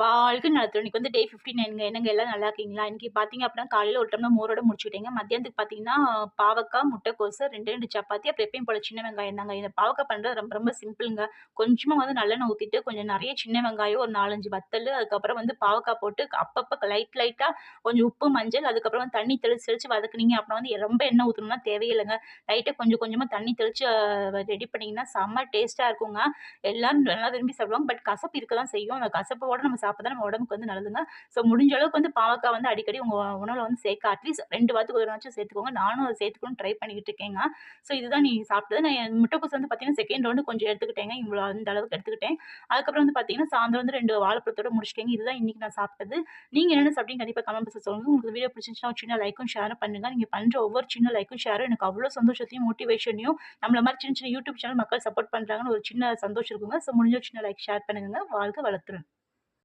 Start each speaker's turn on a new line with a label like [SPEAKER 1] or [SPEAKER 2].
[SPEAKER 1] வாழ்க்கை நலத்துடன் இன்னைக்கு வந்து டே ஃபிஃப்டி நைனுங்க என்னங்க எல்லாம் நல்லா இருக்கீங்களா? இன்னைக்கு பார்த்தீங்க அப்படின்னா காலையில் ஒரு டம்ளர் மோரோட முடிச்சுக்கிட்டேங்க. மத்தியானத்துக்கு பார்த்தீங்கன்னா பாவக்காய் முட்டைக்கோசு ரெண்டு ரெண்டு சப்பாத்தி அப்புறம் எப்பயும் போல சின்ன வெங்காயம் தாங்க. இந்த பாவக்காய் பண்ணுறது ரொம்ப ரொம்ப சிம்பிளுங்க கொஞ்சமாக வந்து நல்லெண்ணெய் ஊற்றிட்டு கொஞ்சம் நிறைய சின்ன வெங்காயம் ஒரு நாலஞ்சு வத்தல் அதுக்கப்புறம் வந்து பாவக்காய் போட்டு அப்பப்போ லைட் லைட்டாக கொஞ்சம் உப்பு மஞ்சள் அதுக்கப்புறம் வந்து தண்ணி தெளிச்சு தெளிச்சு வதக்குனீங்க அப்புறம் வந்து ரொம்ப எண்ணெய் ஊற்றணும்னா தேவையில்லைங்க. லைட்டாக கொஞ்சம் கொஞ்சமாக தண்ணி தெளிச்சு ரெடி பண்ணிங்கன்னா செம்ம டேஸ்ட்டாக இருக்குங்க. எல்லாரும் நல்லா விரும்பி சாப்பிடுவாங்க. பட் கசப்பு இருக்க தான் செய்யும். அந்த கசப்போட நம்ம சாப்பிட்டா நம்ம உடம்புக்கு வந்து நல்லதுங்க ஸோ முடிஞ்ச அளவுக்கு வந்து பாவக்காய் வந்து அடிக்கடி உங்கள் உணவில் வந்து சேர்க்க அட்லீஸ்ட் ரெண்டு வாரத்துக்கு ஒரு நாச்சும் சேர்த்துக்கோங்க. நானும் அதை சேர்த்துக்கணும் ட்ரை பண்ணிக்கிட்டு இருக்கேங்க. ஸோ இதுதான் நீ சாப்பிட்டது. நான் முட்டைக்கோஸ் வந்து பார்த்தீங்கன்னா செகண்ட் ரவுண்டு கொஞ்சம் எடுத்துக்கிட்டேங்க. இவ்வளோ அந்த அளவுக்கு எடுத்துக்கிட்டேன். அதுக்கப்புறம் வந்து பார்த்தீங்கன்னா சாயந்தரம் வந்து ரெண்டு வாழைப்பழத்தோட முடிச்சிட்டேங்க. இதுதான் இன்றைக்கி நான் சாப்பிட்டது. நீங்கள் என்னென்ன சாப்பிட்டீங்க கண்டிப்பாக கமெண்ட் பண்ண சொல்லுங்கள் உங்களுக்கு வீடியோ பிடிச்சிருந்துச்சுன்னா ஒரு சின்ன லைக்கும் ஷேரும் பண்ணுங்கள் நீங்கள் பண்ணுற ஒவ்வொரு சின்ன லைக்கும் ஷேரும் எனக்கு அவ்வளோ சந்தோஷத்தையும் மோட்டிவேஷனையும் நம்மள மாதிரி சின்ன சின்ன யூடியூப் சேனல் மக்கள் சப்போர்ட் பண்ணுறாங்கன்னு ஒரு சின்ன சந்தோஷம் இருக்குங்க. ஸோ முடிஞ்ச சின்ன லைக் ஷேர் பண்ணுங்க. வாழ்க்கை வளர்த்துறேன்